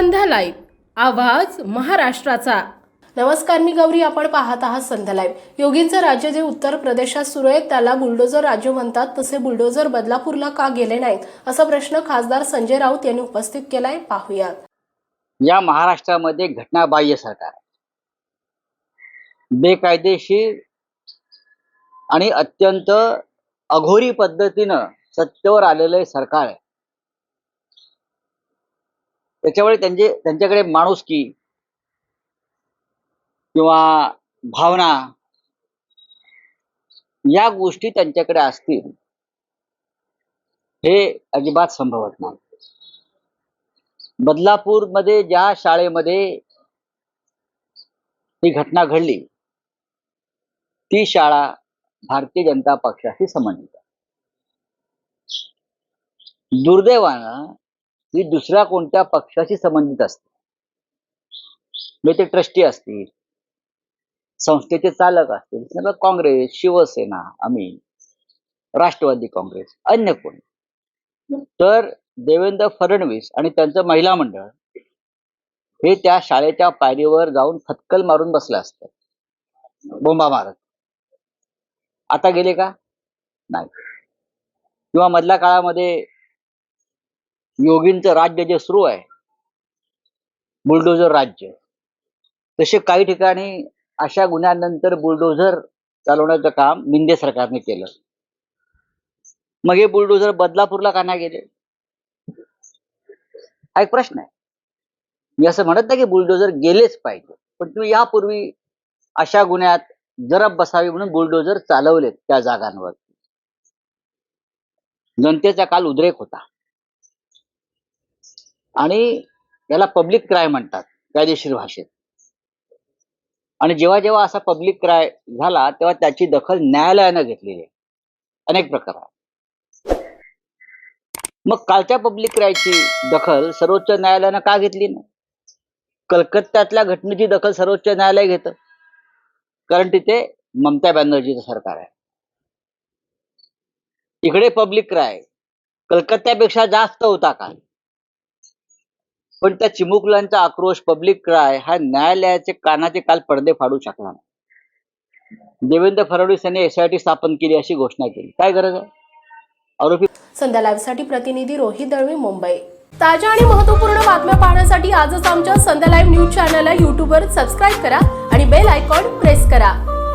संध्या live आवाज महाराष्ट्राचा. नमस्कार मी गौरी. आपण पाहत आहात संध्या लाईव्ह योगींचं राज्य जे उत्तर प्रदेशात सुरू आहे त्याला बुलडोजर राज्य म्हणतात. तसे बुलडोजर बदलापूरला का गेले नाहीत? असा प्रश्न खासदार संजय राऊत यांनी उपस्थित केलाय. पाहूया या महाराष्ट्रामध्ये घटनाबाह्य सरकार. बेकायदेशीर आणि अत्यंत अघोरी पद्धतीनं सत्तेवर आलेलं सरकार आहे. त्याच्यामुळे त्यांचे त्यांच्याकडे माणुसकी किंवा भावना या गोष्टी त्यांच्याकडे असतील हे अजिबात संभवत नाही. बदलापूरमध्ये ज्या शाळेमध्ये ही घटना घडली ती शाळा भारतीय जनता पक्षाशी संबंधित आहे. दुर्दैवानं ही दुसऱ्या कोणत्या पक्षाशी संबंधित असते. म्हणजे ते ट्रस्टी असतील संस्थेचे चालक असतील समजा काँग्रेस शिवसेना आम्ही राष्ट्रवादी काँग्रेस अन्य कोण. तर देवेंद्र फडणवीस आणि त्यांचं महिला मंडळ हे त्या शाळेच्या पायरीवर जाऊन फटकल मारून बसले असतात बोंबा मारत. आता गेले का? नाही. किंवा मधल्या काळामध्ये योगींचं राज्य जे सुरू आहे बुलडोजर राज्य तसे काही ठिकाणी अशा गुन्ह्यानंतर बुलडोझर चालवण्याचं काम मिंदे सरकारने केलं. मग हे बुलडोझर बदलापूरला का नाही गेले? हा एक प्रश्न आहे. मी असं म्हणत नाही की बुलडोझर गेलेच पाहिजे पण तुम्ही यापूर्वी अशा गुन्ह्यात जरब बसावी म्हणून बुलडोझर चालवलेत त्या जागांवर. जनतेचा काल उद्रेक होता. आणि याला पब्लिक क्राय म्हणतात कायदेशीर भाषेत. आणि जेव्हा जेव्हा असा पब्लिक क्राय झाला तेव्हा त्याची दखल न्यायालयानं घेतलेली आहे. अनेक प्रकारात मग कालच्या पब्लिक क्रायची दखल सर्वोच्च न्यायालयानं का घेतली नाही? कलकत्त्यातल्या घटनेची दखल सर्वोच्च न्यायालय घेतं. कारण तिथे ममता बॅनर्जीचं सरकार आहे. इकडे पब्लिक क्राय कलकत्त्यापेक्षा जास्त होता काल. पण त्या चिमुकल्यांचा आक्रोश पब्लिक क्राय हा न्यायालयाचे कानाचे काल पडदे फाडू शकला नाही. देवेंद्र फडणवीस यांनी एसआयटी स्थापन केली अशी घोषणा केली. काय गरज आहे? आरोपी संध्या लाईव्हसाठी प्रतिनिधी रोहित दळवी मुंबई. ताज्या आणि महत्त्वपूर्ण बातम्या पाहण्यासाठी आजच आमच्या संध्या लाईव्ह न्यूज चॅनलला यूट्यूबवर सबस्क्राईब करा आणि बेल आयकॉन प्रेस करा.